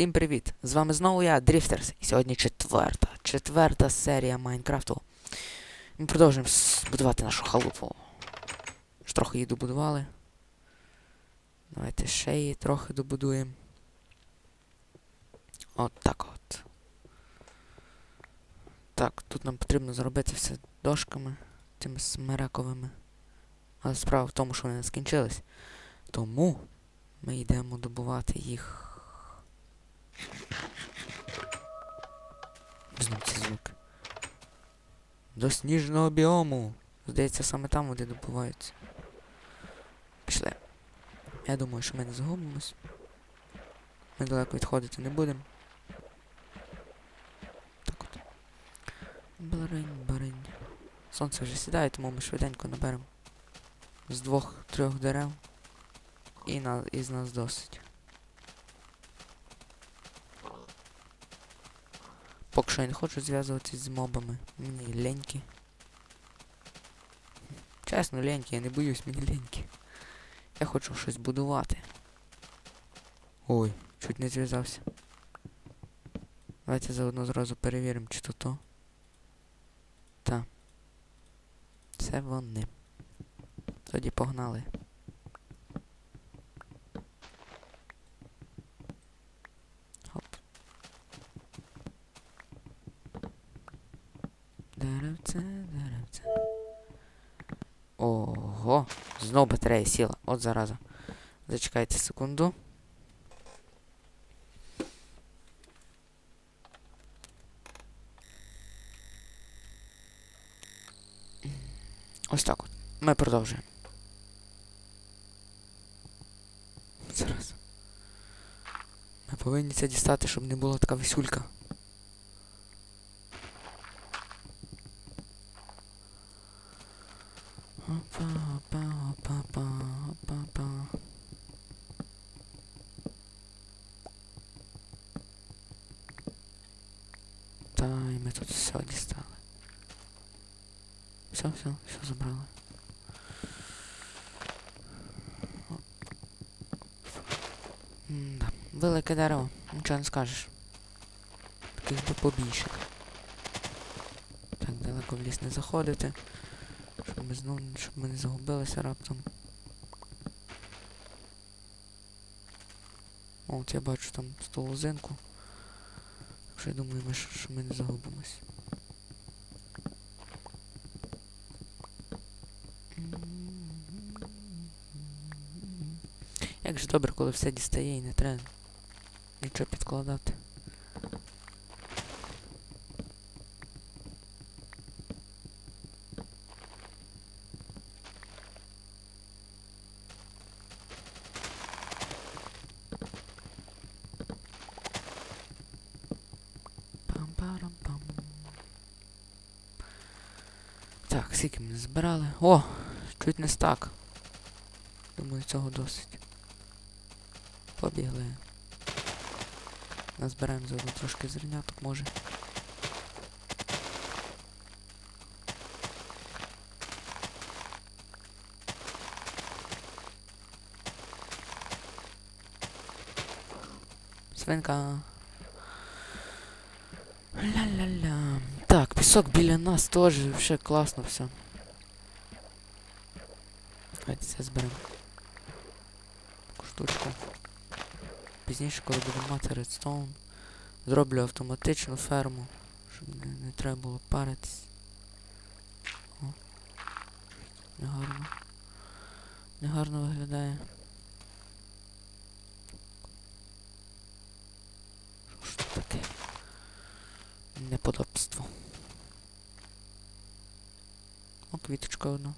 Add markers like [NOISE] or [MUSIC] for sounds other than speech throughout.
Всім привіт! З вами знову я, Дріфтерс, і сьогодні четверта, четверта серія Майнкрафту. Ми продовжуємо будувати нашу халупу. Ж трохи її добудували. Давайте ще її трохи добудуємо. От так от. Так, тут нам потрібно зробити все дошками, тими смерековими. Але справа в тому, що вони не скінчились. Тому ми йдемо добувати їх. Ці звуки. До сніжного біому. Здається, саме там вони добуваються. Пішли. Я думаю, що ми не загубимось. Ми далеко відходити не будемо. Так от. Баринь, баринь. Сонце вже сідає, тому ми швиденько наберемо. З двох-трьох дерев. І, на, і з нас досить. Поки що я не хочу зв'язуватись з мобами. Мені ленькі. Чесно, ленькі, я не боюсь, мені ленькі. Я хочу щось будувати. Ой, чуть не зв'язався. Давайте заодно зразу перевіримо, чи то то. Та. Це вони. Тоді погнали. Ого, знов батарея сіла. От зараза. Зачекайте секунду. Ось так от. Ми продовжуємо. Зараз. Ми повинні це дістати, щоб не була така висюлька. Опа, опа, опа, опа, опа, опа. Та, і ми тут все дістали. Все, все, все забрали. Велике дерево, нічого не скажеш. Таких би побільше. Так, далеко в ліс не заходити. Ми знову, щоб ми не загубилися раптом. О, от я бачу там столу лозинку. Так що я думаю, ми, що ми не загубимось. Як же добре, коли все дістає і не треба нічого підкладати. Так, скільки ми збирали? О! Чуть не стак. Думаю, цього досить. Побігли. Назбираємо заодно трошки зерняток, може. Свинка. Ля-ля-ля. Пісок біля нас теж вже класно все. Давайте це зберемо. Штучку. Пізніше, коли буду мати редстоун, зроблю автоматичну ферму, щоб не, не треба було паритись. О. Негарно. Негарно виглядає. Що ж таке? Неподобство. Квіточка одна.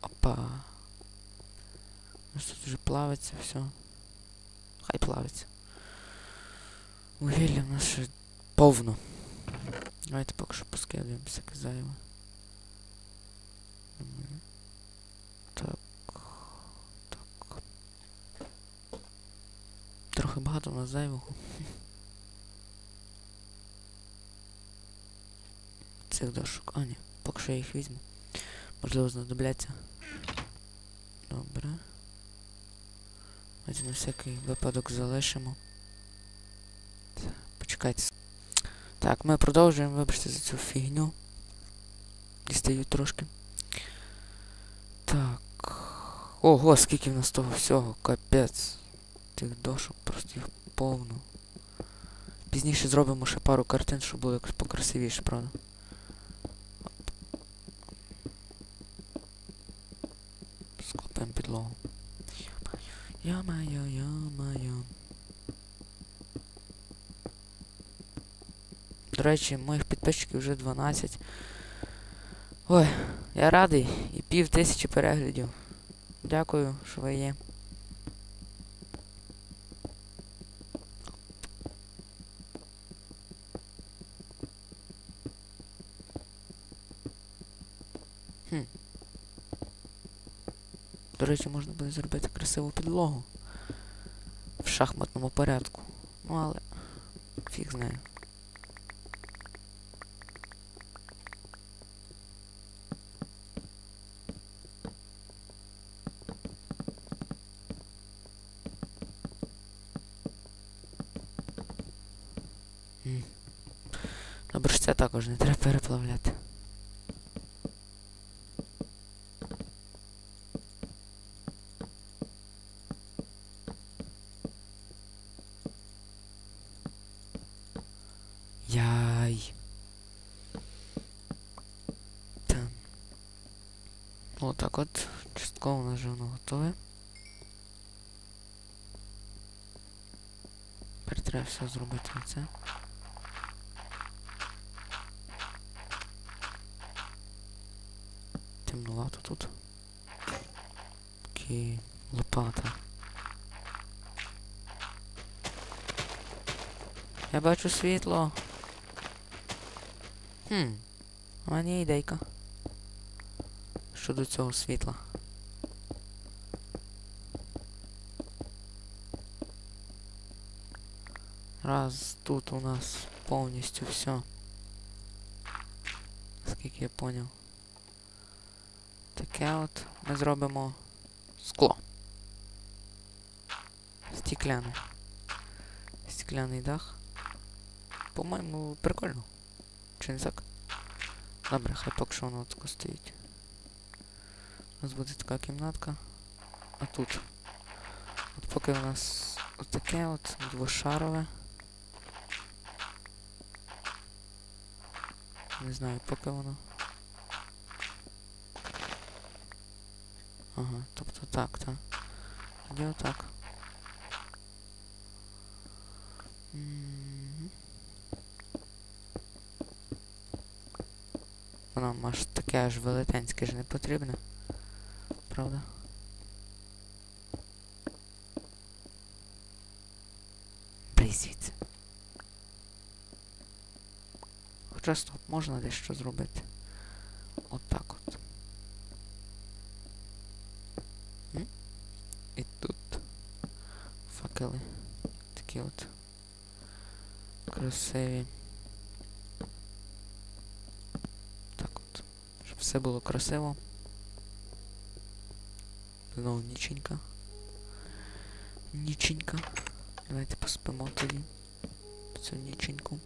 Опа. Ну тут вже плавиться все. Хай плавиться. Вугілля в нас ще повно. Давайте поки що поскидуємо всяке зайве. Так. Трохи багато у нас зайвого. Цих дошок. А, ні, поки що я їх візьму. Можливо, знадобляться. Добре. Ось на всякий випадок залишимо. Почекайте. Так, ми продовжуємо, вибачте за цю фігню. Дістаю трошки. Так. Ого, скільки в нас того всього, капець. Тих дошок, просто їх повно. Пізніше зробимо ще пару картин, щоб було якось покрасивіше, правда? Підлогу. Йо-моє, йо-моє. До речі, моїх підписчиків вже 12. Ой, я радий і пів тисячі переглядів. Дякую, що ви є. Хм. До речі, можна буде зробити красиву підлогу в шахматному порядку. Ну але фіг знає. Добре, що це також не треба переплавляти. Все зробити оце. Темнувато тут. Окей, лопата. Я бачу світло. Хм. У мене є ідейка. Щодо цього світла. Раз тут у нас повністю все. Скільки я поняв. Таке от ми зробимо скло. Стікляне. Стікляний дах. По-моєму, прикольно. Чи не так? Добре, хай поки що воно тако стоїть. У нас буде така кімнатка. А тут. От поки у нас отаке от двошарове. Не знаю, поки воно. Ага, тобто так, так. Тоді отак. Мгм. Воно аж таке аж велетенське ж не потрібне. Правда? Брий звідси. Стоп, можна дещо зробити. Отак от. М? І тут факели. Такі от красиві. Так от. Щоб все було красиво. Знову ніченька. Ніченька. Давайте поспимо тоді. Цю ніченьку.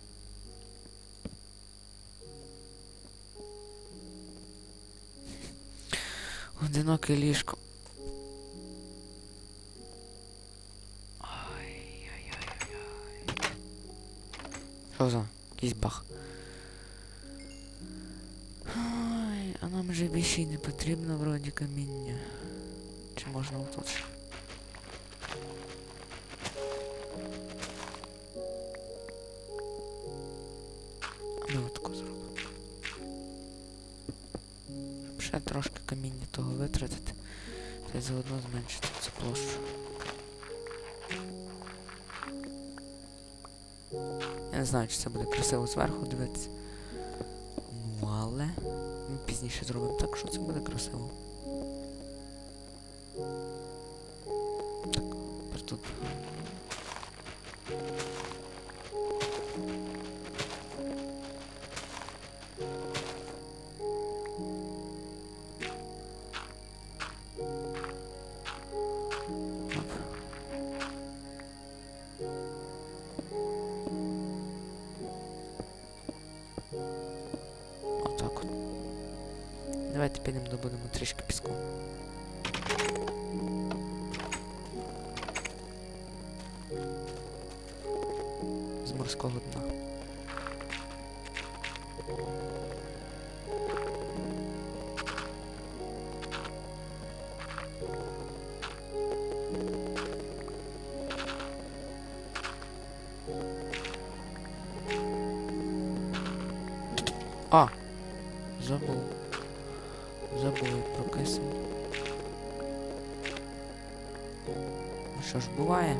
Одиноке ліжко. Ай-яй-яй-яй. Що за? Якийсь бах. Ой, а нам вже більше й не потрібно вроді каміння. Чи можна отут? Витратити. Та й заодно зменшити цю площу. Я не знаю, чи це буде красиво зверху дивитися. Ну, але ми пізніше зробимо так, що це буде красиво. Отак от. Давайте підемо добудемо трішки піску. З морського дна. А! Забув. Забув про кисень. Ну що ж, буває.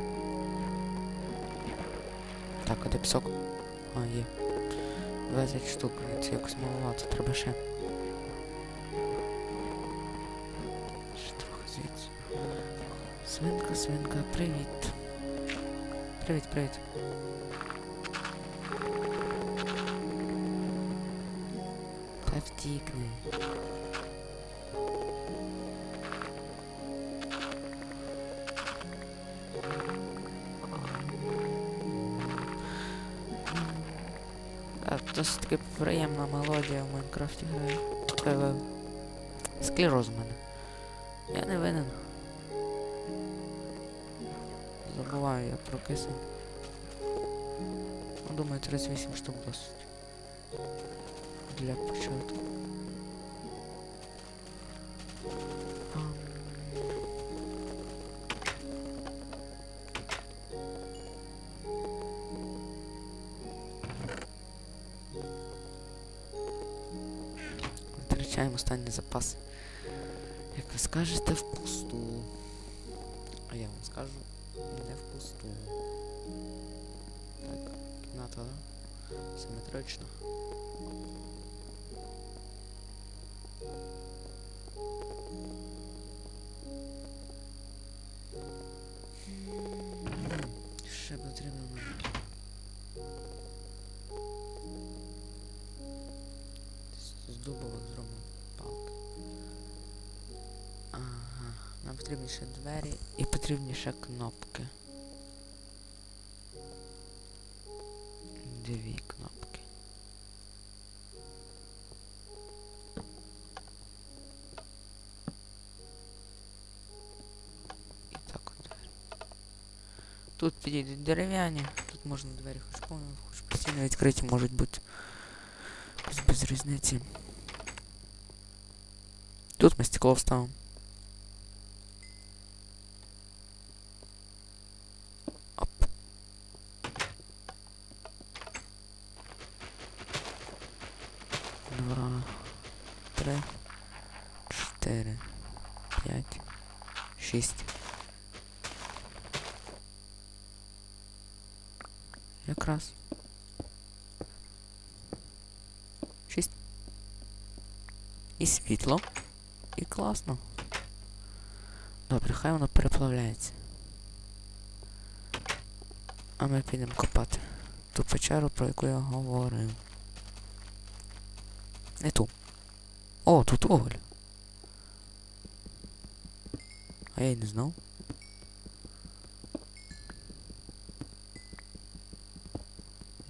Так, а де пісок? А, є. 20 штук, це якось маловато, треба ще. Ще трохи звідси. Свинка, свинка, привіт. Привіт, привіт. Та втікни. А, таки приємна мелодія в Майнкрафті грає. Е, склероз у мене. Я не винен. Забуваю я про кисень. Ну, думаю, 38 штук досить. Для початку. Ам. Витрачаємо останній запас. Як ви скажете, впусту. А я вам скажу, не впусту. Так, кімната, да? Симетрично. Ще потрібно. З- дубових зробимо палки. Нам потрібні двері і потрібні ще кнопки. Тут підійдуть дерев'яні, тут можна двері хоч повністю, хоч постійно відкриті можуть бути. Без, без різниці. Тут ми стекло вставимо. Якраз. Шість. І світло. І класно. Добре, хай воно переплавляється. А ми підемо копати ту печеру, про яку я говорив. Не ту. О, тут уголь. А я й не знав.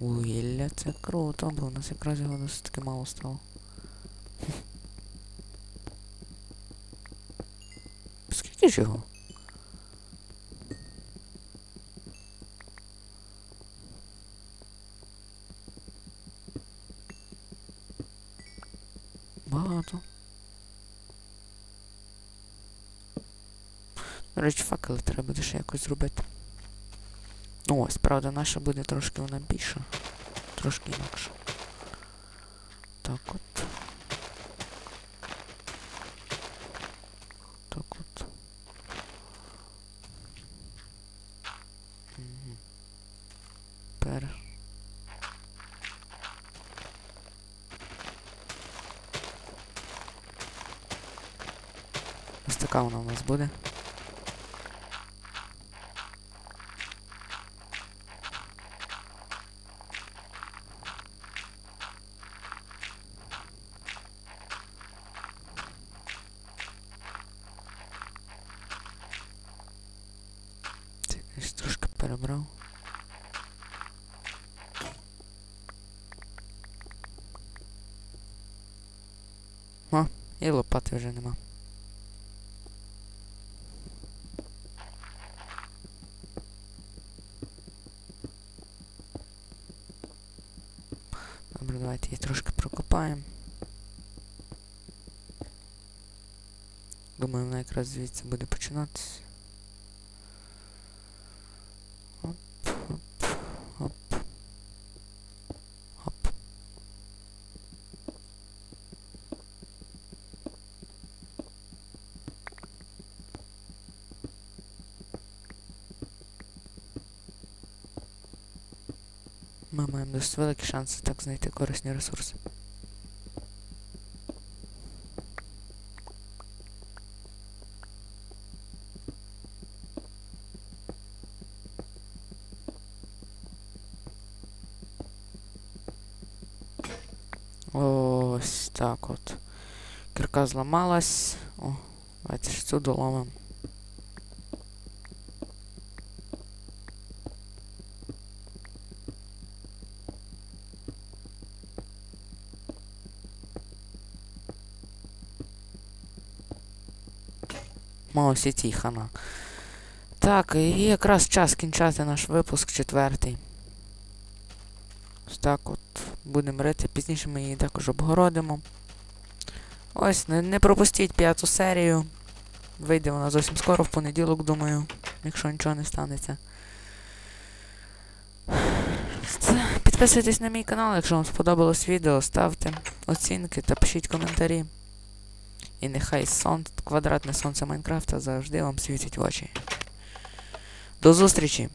Вугілля, це круто, бо у нас якраз його досить таки мало стало. [LAUGHS] Скільки ж його? Багато. До речі, факели треба буде ще якось зробити. Ну ось, правда, наша буде трошки вона більша. Трошки інакша. Так от. Так от. Ось така вона у нас буде. Трошки перебрав. І лопати вже нема. Добре, давайте її трошки прокопаємо. Думаю, вона якраз звідси буде починатися. Досить великі шанси так знайти корисні ресурси. Ось так от. Кірка зламалась. О, давайте ж цю доломимо. Мало хана. Так, і якраз час кінчати наш випуск четвертий. Ось так от будемо рити. Пізніше ми її також обгородимо. Ось, не, не пропустіть п'яту серію. Вийде вона зовсім скоро в понеділок, думаю, якщо нічого не станеться. Підписуйтесь на мій канал, якщо вам сподобалось відео, ставте оцінки та пишіть коментарі. І нехай сон, квадратне сонце Майнкрафта завжди вам світить в очі. До зустрічі!